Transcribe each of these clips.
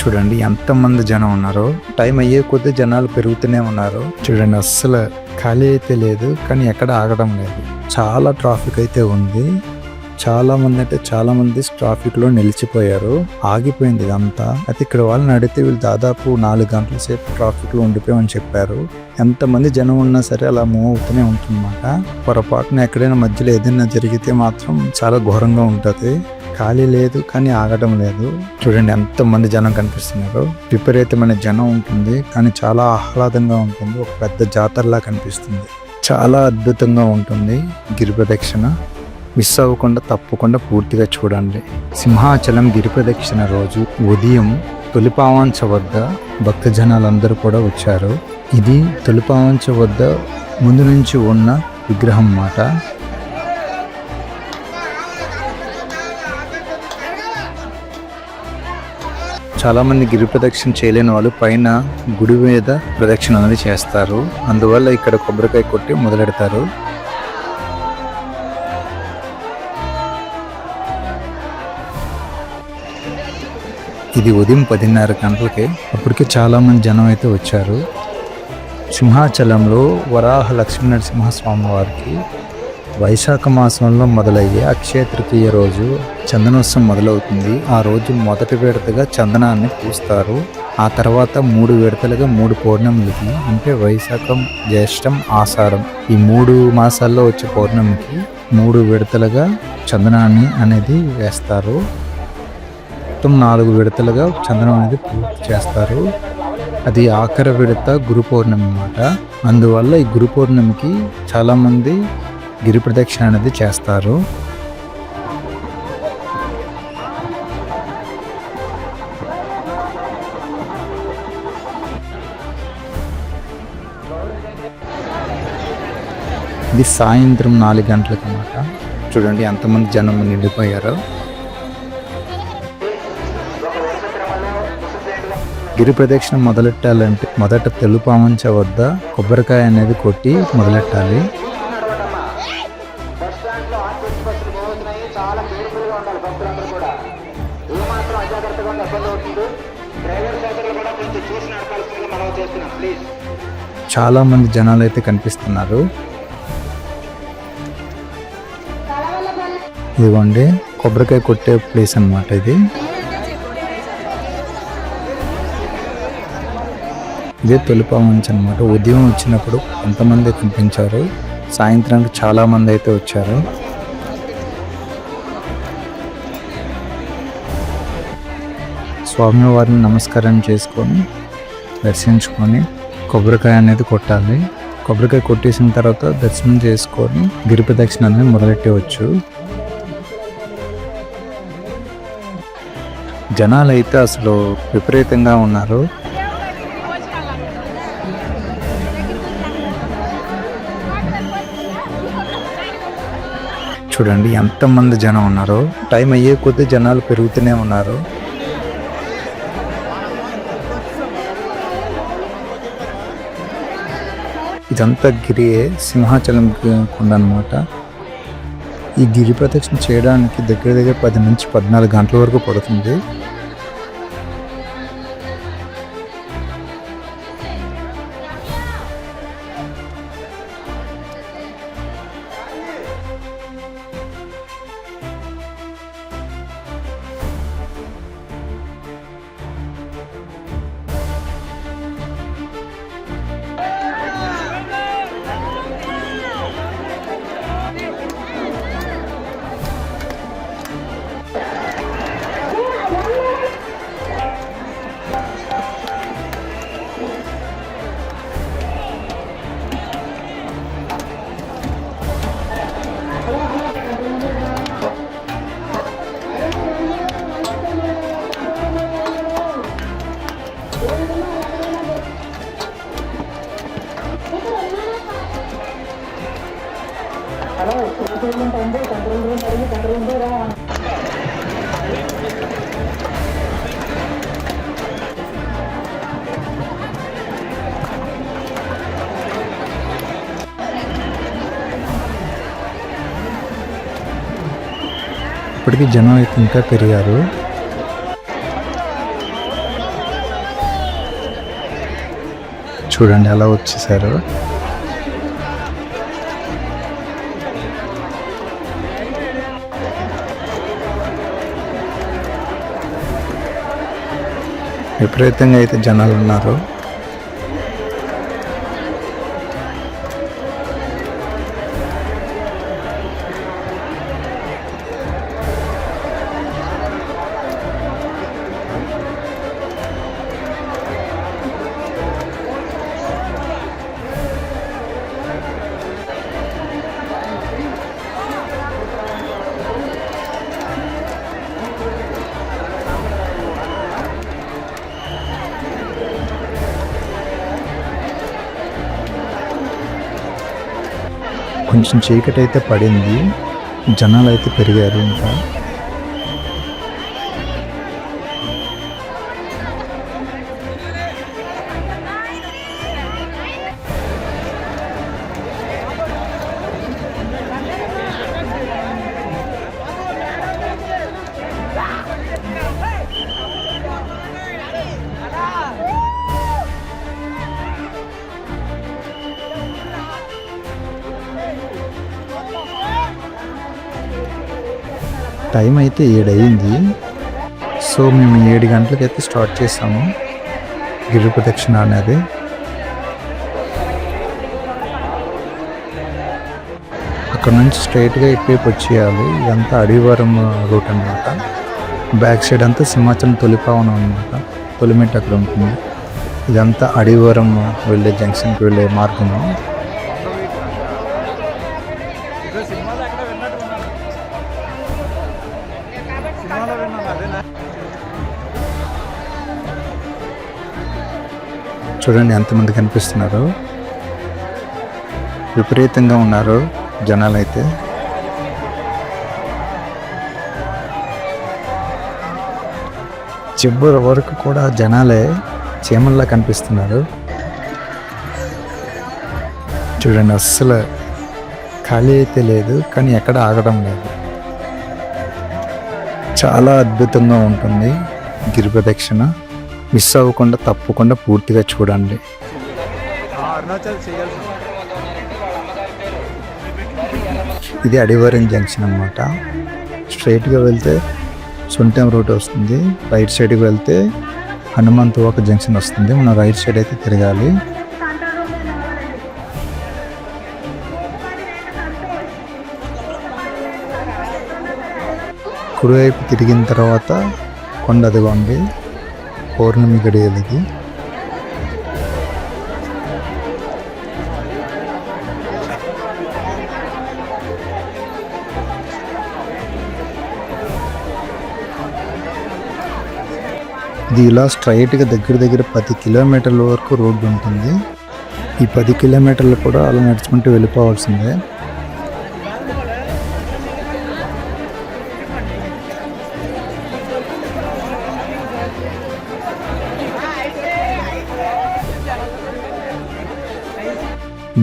చూడండి ఎంతమంది జనం ఉన్నారో. టైం అయ్యే కొద్దీ జనాలు పెరుగుతూనే ఉన్నారు. చూడండి అస్సలు ఖాళీ అయితే లేదు కానీ ఎక్కడ ఆగడం లేదు. చాలా ట్రాఫిక్ అయితే ఉంది. చాలా మంది అంటే చాలా మంది ట్రాఫిక్లో నిలిచిపోయారు. ఆగిపోయింది ఇదంతా. అయితే ఇక్కడ వాళ్ళని అడిగితే వీళ్ళు దాదాపు నాలుగు గంటల సేపు ట్రాఫిక్లో ఉండిపోయామని చెప్పారు. ఎంతమంది జనం ఉన్నా సరే అలా మూవ్ అవుతూనే ఉంటుందన్నమాట. పొరపాటున ఎక్కడైనా మధ్యలో ఏదైనా జరిగితే మాత్రం చాలా ఘోరంగా ఉంటుంది. ఖాళీ లేదు కానీ ఆగటం లేదు. చూడండి ఎంత మంది జనం కనిపిస్తున్నారు. విపరీతమైన జనం ఉంటుంది కానీ చాలా ఆహ్లాదంగా ఉంటుంది. ఒక పెద్ద జాతరలా కనిపిస్తుంది. చాలా అద్భుతంగా ఉంటుంది గిరి ప్రదక్షిణ మిస్ అవ్వకుండా తప్పకుండా పూర్తిగా చూడండి. సింహాచలం గిరి ప్రదక్షిణ రోజు ఉదయం తొలిపావంచ వద్ద భక్తజనాలందరూ కూడా వచ్చారు. ఇది తొలిపావంచ వద్ద ముందు నుంచి ఉన్న విగ్రహం మాట. చాలామంది గిరి ప్రదక్షిణ చేయలేని వాళ్ళు పైన గుడి మీద ప్రదక్షిణ అనేది చేస్తారు. అందువల్ల ఇక్కడ కొబ్బరికాయ కొట్టి మొదలెడతారు. ఇది ఉదయం పదిన్నర గంటలకి. అప్పటికే చాలామంది జనం అయితే వచ్చారు. సింహాచలంలో వరాహ లక్ష్మీ నరసింహస్వామి వారికి వైశాఖ మాసంలో మొదలయ్యే అక్షయ తృతీయ రోజు చందనోత్సవం మొదలవుతుంది. ఆ రోజు మొదటి విడతగా చందనాన్ని పూస్తారు. ఆ తర్వాత మూడు విడతలుగా మూడు పౌర్ణములకి అంటే వైశాఖం జ్యేష్టం ఆషాఢం ఈ మూడు మాసాల్లో వచ్చే పౌర్ణమికి మూడు విడతలుగా చందనాన్ని అనేది వేస్తారు. మొత్తం నాలుగు విడతలుగా చందనం అనేది పూర్తి చేస్తారు. అది ఆఖరి విడత గురు పౌర్ణమి అన్నమాట. అందువల్ల ఈ గురు పౌర్ణమికి చాలామంది గిరి ప్రదక్షిణ అనేది చేస్తారు. ఇది సాయంత్రం నాలుగు గంటలకు అన్నమాట. చూడండి ఎంతమంది జనం నిండిపోయారు. గిరి ప్రదక్షిణ మొదలెట్టాలంటే మొదట తెలుపామంచ వద్ద కొబ్బరికాయ అనేది కొట్టి మొదలెట్టాలి. కొంచెం చూసి నడపాల్సిందిగా మనం చేస్తున్నాం ప్లీజ్ చాలా మంది జనాలు అయితే కనిపిస్తున్నారు. ఇదిగోండి కొబ్బరికాయ కొట్టే ప్లేస్ అన్నమాట ఇది. ఇదే తొలిపామంచి అనమాట ఉదయం వచ్చినప్పుడు కొంతమంది కనిపించారు. సాయంత్రానికి చాలా మంది అయితే వచ్చారు. స్వామివారిని నమస్కారం చేసుకొని దర్శించుకొని కొబ్బరికాయ అనేది కొట్టాలి. కొబ్బరికాయ కొట్టేసిన తర్వాత దర్శనం చేసుకొని గిరి ప్రదక్షిణ అనేది మొదలెట్టవచ్చు. జనాలు అయితే అసలు విపరీతంగా ఉన్నారు. చూడండి ఎంతమంది జనం ఉన్నారు. టైం అయ్యే కొద్దీ జనాలు పెరుగుతూనే ఉన్నారు. ఇదంతా గిరియే సింహాచలం కొండ అనమాట ఈ గిరి ప్రదక్షిణ చేయడానికి దగ్గర దగ్గర పది నుంచి పద్నాలుగు గంటల వరకు పడుతుంది. చూడడానికి జనం అయితే ఇంకా పెరిగారు. చూడండి ఎలా వచ్చేసారు. విపరీతంగా అయితే జనాలు ఉన్నారు. కొంచెం చీకటి అయితే పడింది. జనాలు అయితే పెరిగారు ఇంకా. టైం అయితే ఏడు అయింది సో మేము ఏడు గంటలకైతే స్టార్ట్ చేసాము. గిరి ప్రదక్షిణ అనేది. అక్కడ నుంచి స్ట్రైట్గా ఇటువైపు వచ్చేయాలి. ఇదంతా అడివారం రూట్ అనమాట బ్యాక్ సైడ్ అంతా సింహాచలం తొలిపావనం అనమాట తొలిమెట్టు అక్కడ ఉంటుంది. ఇదంతా అడివారం వెళ్ళే జంక్షన్కి వెళ్ళే మార్గము. చూడండి ఎంతమంది కనిపిస్తున్నారు. విపరీతంగా ఉన్నారు జనాలు అయితే చివరి వరకు కూడా జనాలే చీమల్లా కనిపిస్తున్నారు. చూడండి అస్సలు ఖాళీ అయితే లేదు కానీ ఎక్కడ ఆగడం లేదు. చాలా అద్భుతంగా ఉంటుంది గిరి ప్రదక్షిణ. మిస్ అవ్వకుండా తప్పకుండా పూర్తిగా చూడండి. ఇది అడివారం జంక్షన్ అనమాట స్ట్రైట్గా వెళ్తే సొంటెం రూట్ వస్తుంది. రైట్ సైడ్కి వెళ్తే హనుమంత్ ఒక జంక్షన్ వస్తుంది. మనం రైట్ సైడ్ అయితే తిరగాలి. కుడివైపు తిరిగిన తర్వాత కొండ అదిగోండి పౌర్ణమి గడియలది ఇది ఇలా స్ట్రైట్గా దగ్గర దగ్గర పది కిలోమీటర్ల వరకు రోడ్డు ఉంటుంది. ఈ పది కిలోమీటర్లు కూడా అలా నడుచుకుంటూ వెళ్ళిపోవాల్సిందే.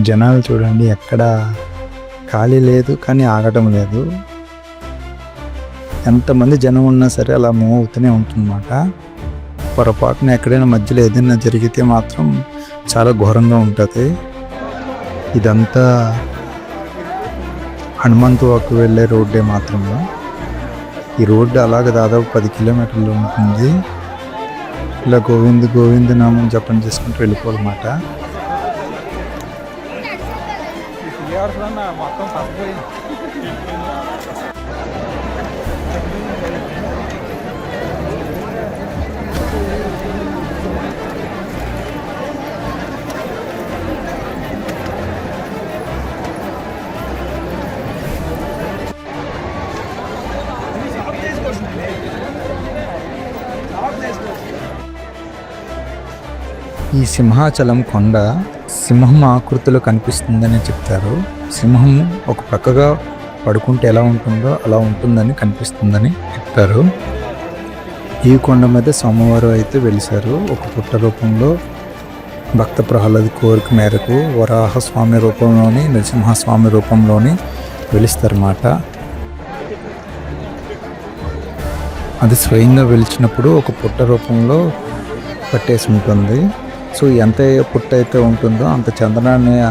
జనాలు చూడండి ఎక్కడ ఖాళీ లేదు కానీ ఆగటం లేదు. ఎంతమంది జనం ఉన్నా సరే అలా మూవ్ అవుతూనే ఉంటుందన్నమాట. పొరపాటున ఎక్కడైనా మధ్యలో ఏదైనా జరిగితే మాత్రం చాలా ఘోరంగా ఉంటుంది. ఇదంతా హనుమంతు వాకు వెళ్ళే రోడ్డే మాత్రము. ఈ రోడ్డు అలాగ దాదాపు పది కిలోమీటర్లు ఉంటుంది. ఇలా గోవింద్ గోవింద్ నామం జపం చేసుకుంటూ వెళ్ళిపోవాలన్నమాట. ఈ సింహాచలం కొండ సింహం ఆకృతిలో కనిపిస్తుందని చెప్తారు. సింహం ఒక పక్కగా పడుకుంటే ఎలా ఉంటుందో అలా ఉంటుందని కనిపిస్తుందని చెప్తారు. ఈ కొండ మీద సోమవారం అయితే వెలిశారు. ఒక పుట్ట రూపంలో భక్త ప్రహ్లాద్ కోరిక మేరకు వరాహ స్వామి రూపంలోని నరసింహస్వామి రూపంలోని వెలిస్తారన్నమాట. అది స్వయంగా వెలిచినప్పుడు ఒక పుట్ట రూపంలో పట్టేసి ఉంటుంది. సో ఎంత పుట్ట అయితే ఉంటుందో అంత చందనాన్ని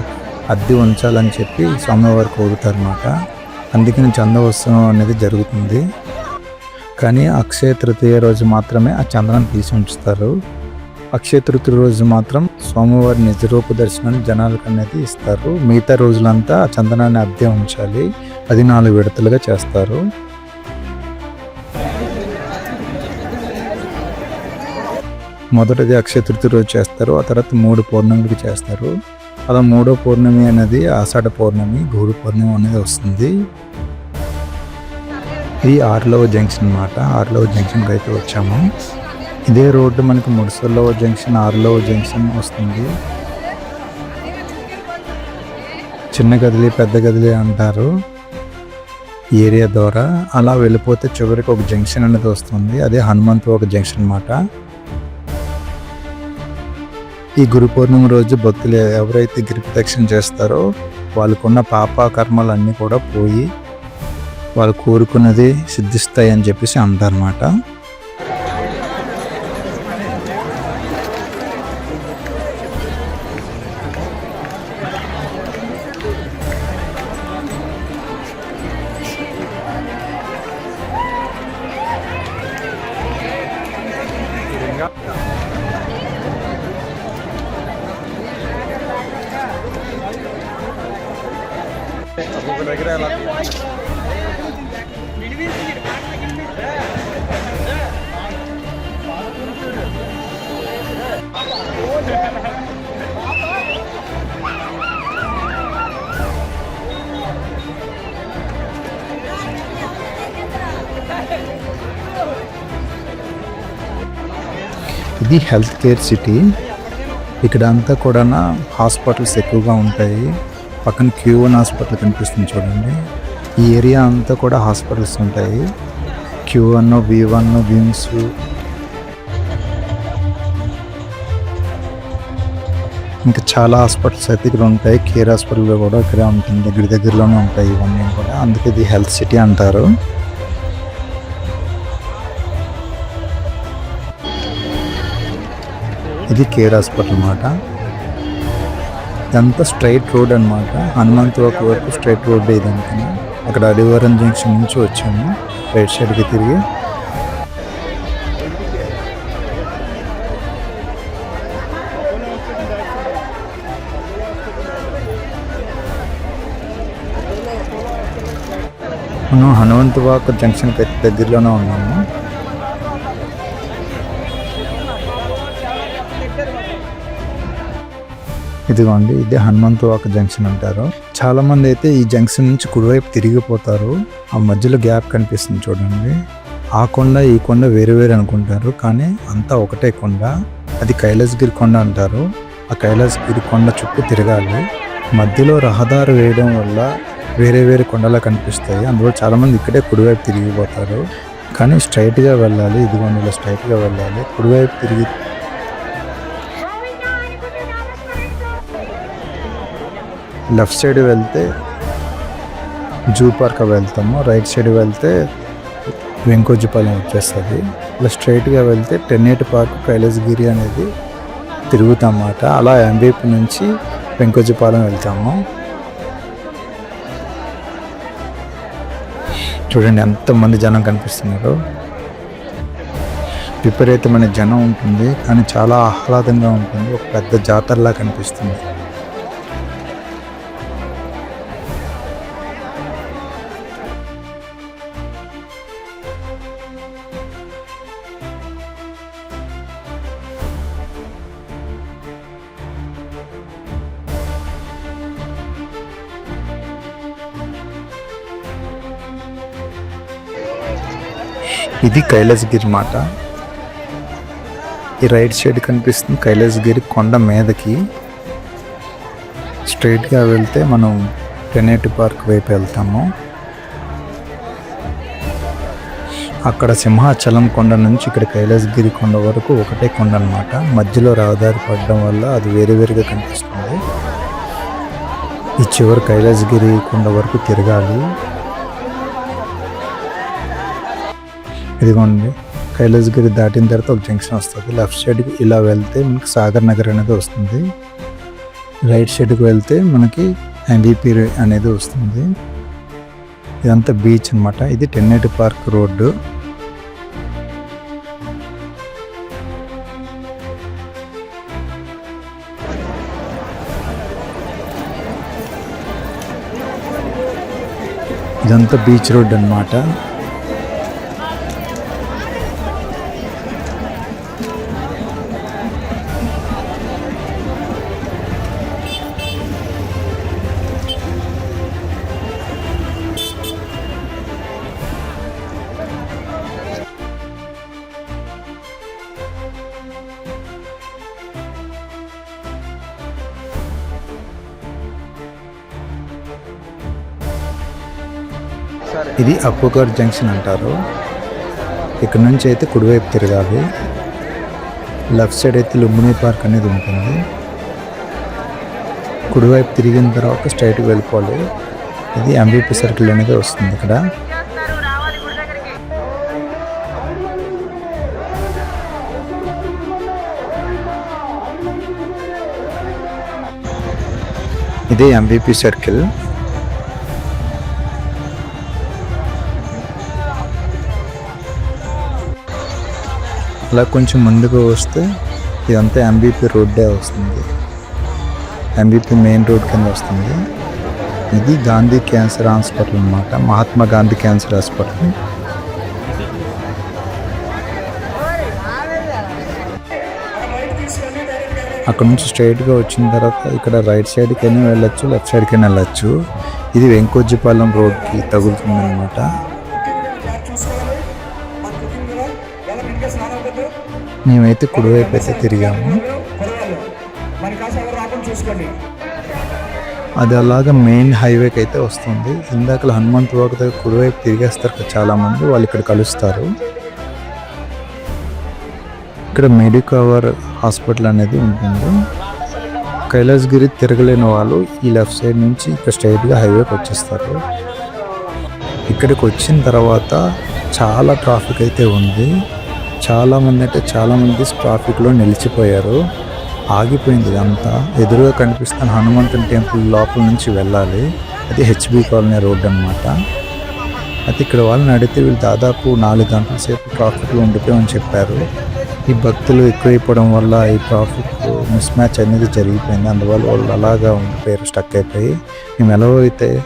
అద్దె ఉంచాలని చెప్పి స్వామివారు కోరుతారు అన్నమాట. అందుకని చందోత్సవం అనేది జరుగుతుంది. కానీ అక్షయ తృతీయ రోజు మాత్రమే ఆ చందనాన్ని తీసి ఉంచుతారు. అక్షయ తృతీయ రోజు మాత్రం స్వామివారి నిజరూప దర్శనాన్ని జనాలకు అనేది ఇస్తారు. మిగతా రోజులంతా ఆ చందనాన్ని అద్దె ఉంచాలి. అది నాలుగు విడతలుగా చేస్తారు. మొదటిది అక్షయ తృతీయ రోజు చేస్తారు. ఆ తర్వాత మూడు పౌర్ణమికి చేస్తారు. అలా మూడో పౌర్ణమి అనేది ఆషాఢ పౌర్ణమి గురు పౌర్ణమి అనేది వస్తుంది. ఇది ఆర్లవ జంక్షన్ అనమాట ఆర్లవ జంక్షన్కి అయితే వచ్చాము. ఇదే రోడ్డు మనకి ముడిసల్లవ జంక్షన్ ఆర్లవ జంక్షన్ వస్తుంది. చిన్న గదిలి పెద్ద గదిలి అంటారు ఏరియా ద్వారా. అలా వెళ్ళిపోతే చివరికి ఒక జంక్షన్ అనేది వస్తుంది. అదే హనుమంతు ఒక జంక్షన్ అనమాట ఈ గురు పౌర్ణమి రోజు భక్తులు ఎవరైతే గిరిప్రదక్షిణ చేస్తారో వాళ్ళకున్న పాప అన్నీ కూడా పోయి వాళ్ళు కోరుకున్నది సిద్ధిస్తాయి అని చెప్పేసి అంటారన్నమాట. ఇది హెల్త్ కేర్ సిటీ ఇక్కడ అంతా కూడా హాస్పిటల్స్ ఎక్కువగా ఉంటాయి. పక్కన క్యూ వన్ హాస్పిటల్ కనిపిస్తుంది చూడండి. ఈ ఏరియా అంతా కూడా హాస్పిటల్స్ ఉంటాయి. Q one V one VIMS ఇంకా చాలా హాస్పిటల్స్ అయితే ఇక్కడ ఉంటాయి. కేర్ హాస్పిటల్ కూడా ఇక్కడే ఉంటుంది. దగ్గర దగ్గరలోనే ఉంటాయి ఇవన్నీ కూడా. అందుకే ఇది హెల్త్ సిటీ అంటారు. ఇది కేర్ హాస్పిటల్ అన్నమాట. ఇదంతా స్ట్రైట్ రోడ్ అన్నమాట. హనుమంతు వరకు స్ట్రైట్ రోడ్ ఇదంతా అక్కడ అడివరం జంక్షన్ నుంచి వచ్చాము. రైట్ సైడ్కి తిరిగి. మనం హనుమంతవాక జంక్షన్కి అయితే దగ్గరలోనే ఉన్నాము. ఇదిగోండి ఇదే హనుమంతవాక జంక్షన్ అంటారు. చాలా మంది అయితే ఈ జంక్షన్ నుంచి కుడివైపు తిరిగిపోతారు. ఆ మధ్యలో గ్యాప్ కనిపిస్తుంది చూడండి. ఆ కొండ ఈ కొండ వేరు వేరు అనుకుంటారు కానీ అంతా ఒకటే కొండ. అది కైలాసగిరి కొండ అంటారు. ఆ కైలాసగిరి కొండ చుట్టూ తిరగాలి. మధ్యలో రహదారి వేయడం వల్ల వేరే వేరే కొండలా కనిపిస్తాయి. అందులో చాలామంది ఇక్కడే కుడివైపు తిరిగిపోతారు. కానీ స్ట్రైట్గా వెళ్ళాలి ఇదిగోండి ఇలా స్ట్రైట్గా వెళ్ళాలి. కుడివైపు తిరిగి లెఫ్ట్ సైడ్ వెళ్తే జూ పార్క్ వెళ్తాము రైట్ సైడ్ వెళ్తే వెంకోజుపాలెం వచ్చేస్తుంది. ఇలా స్ట్రైట్గా వెళ్తే టెన్నేటి పార్క్ కైలాసగిరి అనేది తిరుగుతామన్నమాట. అలా ఎంవైపు నుంచి వెంకోజీపాలెం వెళ్తాము. చూడండి ఎంతమంది జనం కనిపిస్తున్నారు. విపరీతమైన జనం ఉంటుంది కానీ చాలా ఆహ్లాదంగా ఉంటుంది. ఒక పెద్ద జాతరలా కనిపిస్తుంది. ఇది కైలాసగిరి మాట. ఈ రైట్ సైడ్ కనిపిస్తుంది కైలాసగిరి కొండ మీదకి. స్ట్రైట్గా వెళ్తే మనం టెనేటి పార్క్ వైపు వెళ్తాము. అక్కడ సింహాచలం కొండ నుంచి ఇక్కడ కైలాసగిరి కొండ వరకు ఒకటే కొండ అన్నమాట. మధ్యలో రహదారి పడడం వల్ల అది వేరు వేరుగా కనిపిస్తుంది. ఈ చివరి కైలాసగిరి కొండ వరకు తిరగాలి. ఇదిగోండి కైలాసగిరి దాటిన తర్వాత ఒక జంక్షన్ వస్తుంది. లెఫ్ట్ సైడ్కి ఇలా వెళ్తే మనకి సాగర్ నగర్ అనేది వస్తుంది. రైట్ సైడ్కి వెళ్తే మనకి ఎంబీపీ అనేది వస్తుంది. ఇదంతా బీచ్ అన్నమాట. ఇది టెన్నెటి పార్క్ రోడ్డు. ఇదంతా బీచ్ రోడ్ అన్నమాట. ఇది అప్పుగర్ జంక్షన్ అంటారు. ఇక్కడ నుంచి అయితే కుడివైపు తిరగాలి. లెఫ్ట్ సైడ్ అయితే లుంబిని పార్క్ అనేది ఉంటుంది. కుడివైపు తిరిగిన తర్వాత స్ట్రైట్కి వెళ్ళిపోవాలి. ఇది ఎంబీపీ సర్కిల్ అనేది వస్తుంది ఇక్కడ. ఇది ఎంబీపీ సర్కిల్. అలా కొంచెం ముందుకు వస్తే ఇదంతా ఎంబీపీ రోడ్డే వస్తుంది. ఎంబీపీ మెయిన్ రోడ్ కింద వస్తుంది. ఇది గాంధీ క్యాన్సర్ హాస్పిటల్ అనమాట మహాత్మా గాంధీ క్యాన్సర్ హాస్పిటల్. అక్కడ నుంచి స్ట్రైట్గా వచ్చిన తర్వాత ఇక్కడ రైట్ సైడ్కి అయినా వెళ్ళచ్చు లెఫ్ట్ సైడ్కి వెళ్ళచ్చు వెళ్ళొచ్చు ఇది వెంకోజీపాలెం రోడ్కి తగులుతుంది అనమాట మేమైతే కుడివైపు అయితే తిరిగాము. అది అలాగా మెయిన్ హైవేకి అయితే వస్తుంది. ఇందాక హనుమంత్ వాక్ దగ్గర కుడివైపు తిరిగేస్తారు కదా చాలా మంది వాళ్ళు ఇక్కడ కలుస్తారు. ఇక్కడ మెడికవర్ హాస్పిటల్ అనేది ఉంటుంది. కైలాసగిరి తిరగలేని వాళ్ళు ఈ లెఫ్ట్ సైడ్ నుంచి ఇక్కడ స్ట్రైట్గా హైవేకి వచ్చేస్తారు. ఇక్కడికి వచ్చిన తర్వాత చాలా ట్రాఫిక్ అయితే ఉంది. చాలామంది అంటే చాలామంది ట్రాఫిక్లో నిలిచిపోయారు. ఆగిపోయింది ఇదంతా. ఎదురుగా కనిపిస్తున్న హనుమంతుని టెంపుల్ లోపల నుంచి వెళ్ళాలి. అది హెచ్బి కాలనీ రోడ్ అన్నమాట. అయితే ఇక్కడ వాళ్ళని అడిగితే వీళ్ళు దాదాపు నాలుగు గంటల సేపు ట్రాఫిక్లో ఉండిపోయామని చెప్పారు. ఈ భక్తులు ఎక్కువైపోవడం వల్ల ఈ ట్రాఫిక్ మిస్ మ్యాచ్ అనేది జరిగిపోయింది. అందువల్ల వాళ్ళు అలాగా ఉండిపోయారు స్టక్ అయిపోయి మేము ఎలా అయితే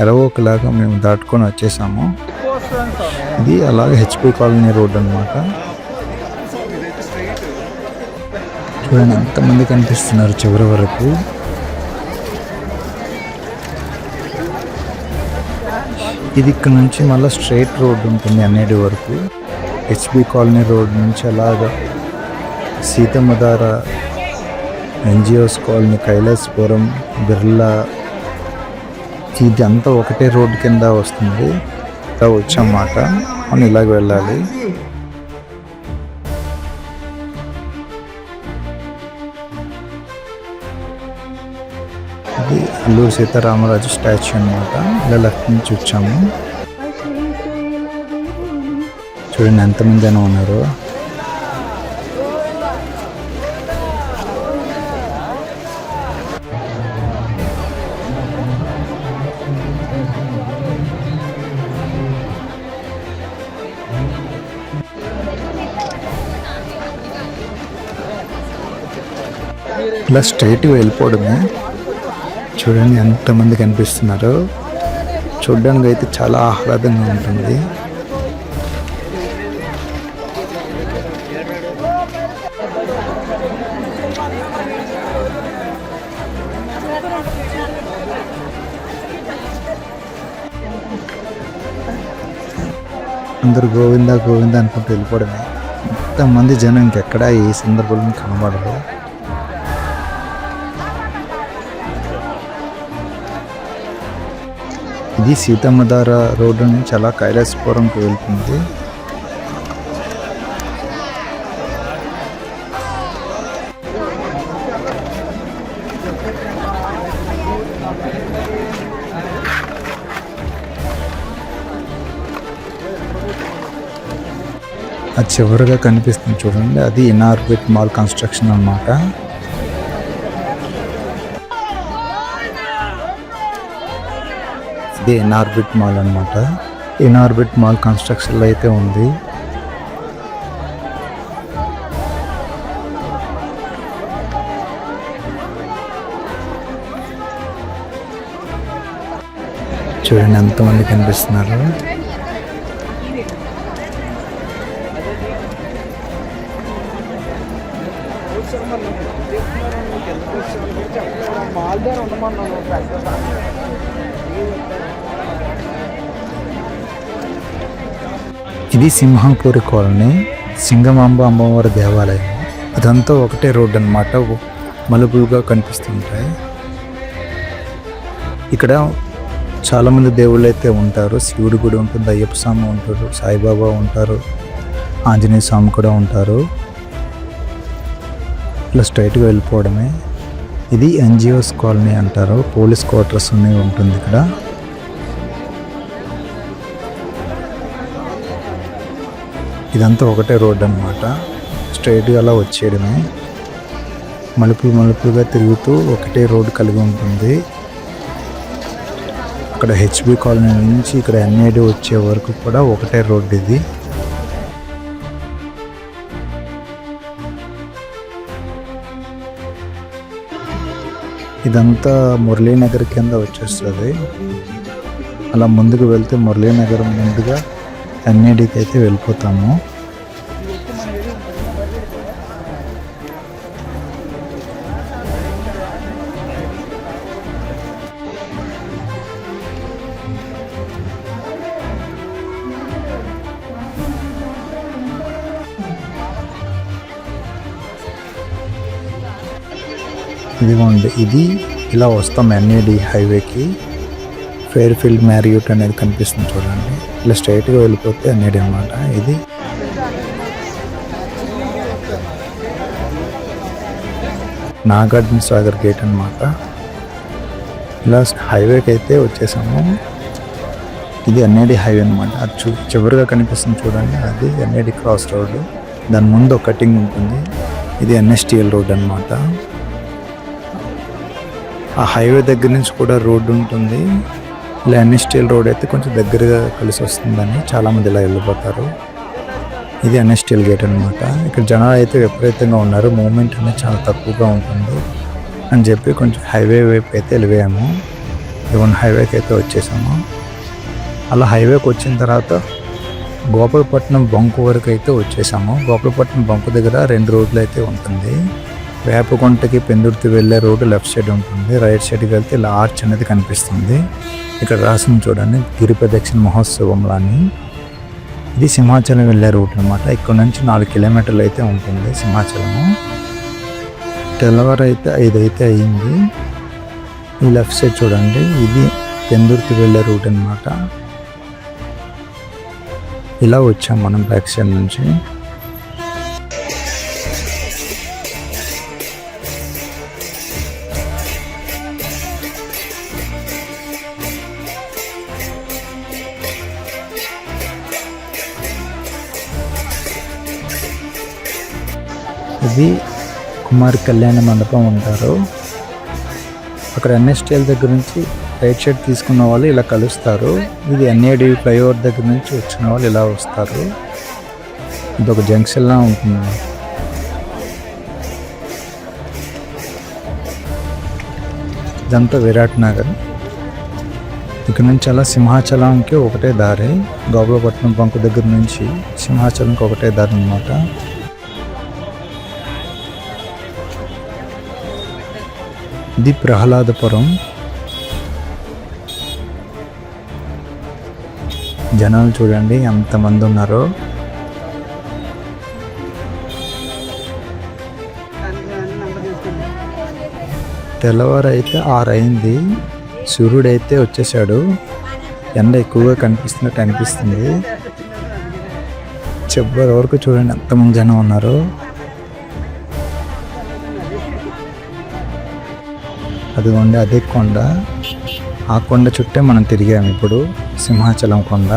ఎలా ఒకలాగా మేము దాటుకొని వచ్చేసాము. ఇది అలాగే హెచ్పి కాలనీ రోడ్ అన్నమాట. చూడండి ఎంతమంది కనిపిస్తున్నారు చివరి వరకు. ఇది ఇక్కడ నుంచి మళ్ళీ స్ట్రైట్ రోడ్ ఉంటుంది అన్నిటి వరకు. హెచ్బి కాలనీ రోడ్ నుంచి అలాగా సీతమ్మధార ఎన్జిఓస్ కాలనీ కైలాసపురం బిర్లా. ఇది అంతా ఒకటే రోడ్ కింద వస్తుంది. ఇలా వచ్చామాట మనం ఇలాగ వెళ్ళాలి. ఇది అల్లూరు సీతారామరాజు స్టాచ్యూ అన్నమాట. ఇలా లెఫ్ట్ నుంచి వచ్చాము. చూడండి ఎంతమంది అయినా ఉన్నారు. ఇలా స్ట్రైట్గా వెళ్ళిపోవడమే. చూడండి ఎంతమంది కనిపిస్తున్నారు. చూడడానికి అయితే చాలా ఆహ్లాదంగా ఉంటుంది. అందరూ గోవిందా గోవిందా అనుకుంటూ వెళ్ళిపోవడమే. ఇంతమంది జనం ఇంకెక్కడా ఏ సందర్భంలో కనబడరు. ఇది సీతమ్మధార రోడ్డు నుంచి అలా కైలాసపురంకి వెళ్తుంది. అది చివరిగా కనిపిస్తుంది చూడండి. అది ఇనార్బిట్ మాల్ కన్స్ట్రక్షన్ అన్నమాట. ఇది ఎన్ఆర్బిట్ మాల్ అన్నమాట. ఇనార్బిట్ మాల్ కన్స్ట్రక్షన్లో అయితే ఉంది. చూడండి ఎంతమంది కనిపిస్తున్నారు. ఇది సింహాపూరి కాలనీ సింగమాంబ అమ్మవారి దేవాలయం. అదంతా ఒకటే రోడ్డు అనమాట మలుపులుగా కనిపిస్తుంటాయి. ఇక్కడ చాలామంది దేవుళ్ళు అయితే ఉంటారు. శివుడు కూడా ఉంటుంది అయ్యప్ప స్వామి ఉంటారు సాయిబాబా ఉంటారు ఆంజనేయ స్వామి కూడా ఉంటారు. ఇలా స్ట్రైట్గా వెళ్ళిపోవడమే. ఇది ఎన్జిఓస్ కాలనీ అంటారు. పోలీస్ క్వార్టర్స్ అనేవి ఉంటుంది ఇక్కడ. ఇదంతా ఒకటే రోడ్ అనమాట స్ట్రైట్గా అలా వచ్చేయడమే. మలుపులు మలుపులుగా తిరుగుతూ ఒకటే రోడ్డు కలిగి ఉంటుంది. అక్కడ హెచ్బి కాలనీ నుంచి ఇక్కడ ఎన్ఐడి వచ్చే వరకు కూడా ఒకటే రోడ్డు ఇది. ఇదంతా మురళీనగర్ కింద వచ్చేస్తుంది. అలా ముందుకు వెళ్తే మురళీనగర్ ముందుగా ఎన్ఐడికి అయితే వెళ్ళిపోతాము. ఇదిగోండి ఇది ఇలా వస్తాం ఎన్ఏడి హైవేకి. ఫెయిర్ ఫీల్డ్ మ్యారియూట్ అనేది కనిపిస్తుంది చూడండి. ఇలా స్ట్రైట్గా వెళ్ళిపోతే అనేది అనమాట ఇది నాగార్జున సాగర్ గేట్ అనమాట ఇలా హైవేకి అయితే వచ్చేసాము. ఇది ఎన్ఏడి హైవే అనమాట అది చూ చివరిగా కనిపిస్తుంది చూడండి. అది ఎన్ఐడి క్రాస్ రోడ్ దాని ముందు ఒక కటింగ్ ఉంటుంది. ఇది ఎన్ఎస్టిఎల్ రోడ్ అనమాట ఆ హైవే దగ్గర నుంచి కూడా రోడ్డు ఉంటుంది. ఇలా స్టీల్ రోడ్ అయితే కొంచెం దగ్గరగా కలిసి వస్తుందని చాలామంది ఇలా వెళ్ళిపోతారు. ఇది ఎన్ఎస్టిఎల్ గేట్ అనమాట ఇక్కడ జనాలు అయితే విపరీతంగా ఉన్నారు. మూమెంట్ అనేది చాలా తక్కువగా ఉంటుంది అని చెప్పి కొంచెం హైవే వైపు అయితే వెళ్ళిపోయాము. ఇవన్న హైవేకి అయితే వచ్చేసాము. అలా హైవేకి వచ్చిన తర్వాత గోపాలపట్నం బంకు వరకు అయితే వచ్చేసాము. గోపాలపట్నం బంకు దగ్గర రెండు రోడ్లు అయితే ఉంటుంది. వేపగుంటకి పెందుర్తి వెళ్ళే రోడ్డు లెఫ్ట్ సైడ్ ఉంటుంది. రైట్ సైడ్కి వెళ్తే ఇలా ఆర్చ్ అనేది కనిపిస్తుంది. ఇక్కడ రాసింది చూడండి గిరి ప్రదక్షిణ మహోత్సవంలో అని ఇది సింహాచలం వెళ్ళే రూట్ అనమాట ఇక్కడ నుంచి నాలుగు కిలోమీటర్లు అయితే ఉంటుంది సింహాచలము. తెల్లవారు అయితే ఐదు అయితే అయ్యింది ఈ లెఫ్ట్ సైడ్ చూడండి ఇది పెందుర్తి వెళ్ళే రూట్ అనమాట ఇలా వచ్చాం మనం బ్యాక్ సైడ్ నుంచి. ఇది కుమార్ కళ్యాణ మండపం ఉంటారు. అక్కడ ఎన్ఎస్టిఎల్ దగ్గర నుంచి రైట్ షర్ట్ తీసుకున్న వాళ్ళు ఇలా కలుస్తారు. ఇది ఎన్ఏడి ఫ్లైఓవర్ దగ్గర నుంచి వచ్చిన వాళ్ళు ఇలా వస్తారు. ఇది ఒక జంక్షన్లా ఉంటుంది. ఇదంతా విరాట్ నగర్. ఇక్కడ నుంచి అలా సింహాచలంకి ఒకటే దారి. గోపాలపట్నం బంకు దగ్గర నుంచి సింహాచలంకి ఒకటే దారి అనమాట ఇది ప్రహ్లాదపురం. జనాలు చూడండి ఎంతమంది ఉన్నారో. తెల్లవారు అయితే సూర్యుడైతే సూర్యుడు అయితే వచ్చేసాడు ఎండ ఎక్కువగా కనిపిస్తున్నట్టు అనిపిస్తుంది. చివరి వరకు చూడండి ఎంతమంది జనం ఉన్నారు. అదిగోండి అదే కొండ. ఆ కొండ చుట్టే మనం తిరిగాము ఇప్పుడు సింహాచలం కొండ.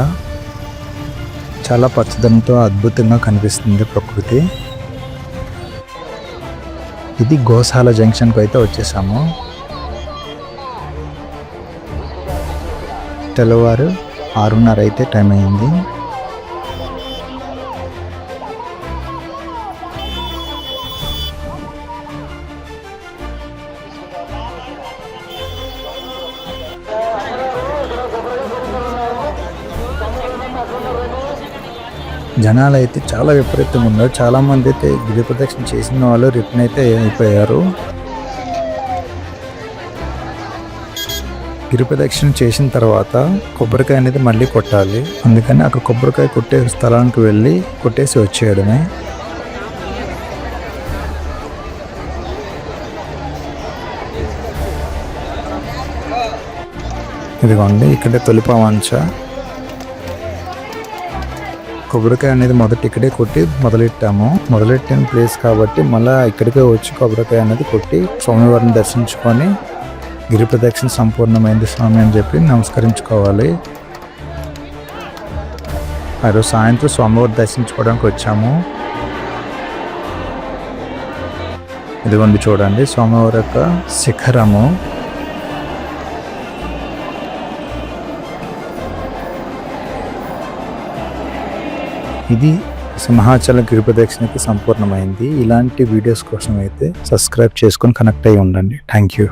చాలా పచ్చదనంతో అద్భుతంగా కనిపిస్తుంది ప్రకృతి. ఇది గోశాల జంక్షన్కి అయితే వచ్చేసాము. తెల్లవారు ఆరున్నర అయితే టైం అయింది. జనాలు అయితే చాలా విపరీతంగా ఉన్నారు. చాలా మంది అయితే గిరి ప్రదక్షిణ చేసిన వాళ్ళు రిటర్న్ అయితే అయిపోయారు. గిరి ప్రదక్షిణ చేసిన తర్వాత కొబ్బరికాయ అనేది మళ్ళీ కొట్టాలి. అందుకని అక్కడ కొబ్బరికాయ కొట్టే స్థలానికి వెళ్ళి కొట్టేసి వచ్చేయడమే. ఇదిగోండి ఇక్కడ తొలిపావంచ కొబ్బరికాయ అనేది మొదట ఇక్కడే కొట్టి మొదలెట్టాము. మొదలెట్టిన ప్లేస్ కాబట్టి మళ్ళీ ఇక్కడికే వచ్చి కొబ్బరికాయ అనేది కొట్టి స్వామివారిని దర్శించుకొని గిరి ప్రదక్షిణ సంపూర్ణమైంది స్వామి అని చెప్పి నమస్కరించుకోవాలి. ఆ రోజు సాయంత్రం స్వామివారి దర్శించుకోవడానికి వచ్చాము. ఇదిగోండి చూడండి స్వామివారి యొక్క శిఖరము. ఇది సింహాచలం గిరి సంపూర్ణమైంది. ఇలాంటి వీడియోస్ కోసం అయితే సబ్స్క్రైబ్ చేసుకొని కనెక్ట్ అయ్యి ఉండండి. Thank you.